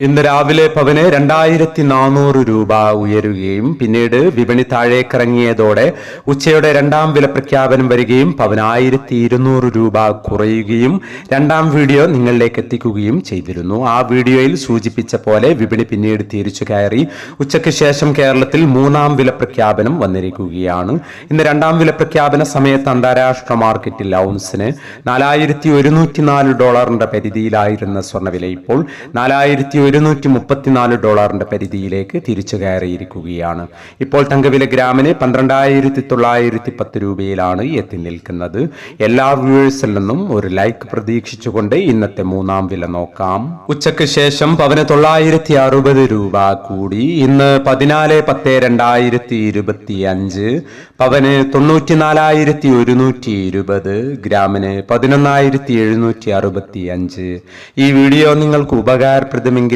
ഇന്ന് രാവിലെ പവന് രണ്ടായിരത്തി നാനൂറ് രൂപ ഉയരുകയും പിന്നീട് വിപണി താഴേക്കിറങ്ങിയതോടെ ഉച്ചയുടെ രണ്ടാം വില പ്രഖ്യാപനം വരികയും പവന് ആയിരത്തി ഇരുന്നൂറ് രൂപ കുറയുകയും രണ്ടാം വീഡിയോ നിങ്ങളിലേക്ക് എത്തിക്കുകയും ചെയ്തിരുന്നു. ആ വീഡിയോയിൽ സൂചിപ്പിച്ച പോലെ വിപണി പിന്നീട് തിരിച്ചു കയറി. ഉച്ചയ്ക്ക് ശേഷം കേരളത്തിൽ മൂന്നാം വില പ്രഖ്യാപനം വന്നിരിക്കുകയാണ്. ഇന്ന് രണ്ടാം വില പ്രഖ്യാപന സമയത്ത് അന്താരാഷ്ട്ര മാർക്കറ്റിൽ ഔൺസിന് നാലായിരത്തി ഒരുന്നൂറ്റി നാല് ഡോളറിന്റെ പരിധിയിലായിരുന്ന സ്വർണവില ഇപ്പോൾ നാലായിരത്തി ഒരുന്നൂറ്റി മുപ്പത്തിനാല് ഡോളറിന്റെ പരിധിയിലേക്ക് തിരിച്ചു കയറിയിരിക്കുകയാണ്. ഇപ്പോൾ തങ്കവില ഗ്രാമിന് പന്ത്രണ്ടായിരത്തി തൊള്ളായിരത്തി പത്ത് രൂപയിലാണ് എത്തി നിൽക്കുന്നത്. എല്ലാ വ്യൂവേഴ്സിൽ നിന്നും ഒരു ലൈക്ക് പ്രതീക്ഷിച്ചുകൊണ്ട് ഇന്നത്തെ മൂന്നാം വില നോക്കാം. ഉച്ചയ്ക്ക് ശേഷം പവന് തൊള്ളായിരത്തി അറുപത് രൂപ കൂടി. ഇന്ന് പതിനാല് പത്ത് രണ്ടായിരത്തി ഇരുപത്തി അഞ്ച് പവന് തൊണ്ണൂറ്റിനാലായിരത്തി ഒരുന്നൂറ്റി ഇരുപത് ഗ്രാമിന് പതിനൊന്നായിരത്തി എഴുന്നൂറ്റി അറുപത്തി അഞ്ച് ഈ വീഡിയോ നിങ്ങൾക്ക് ഉപകാരപ്രദമെങ്കിൽ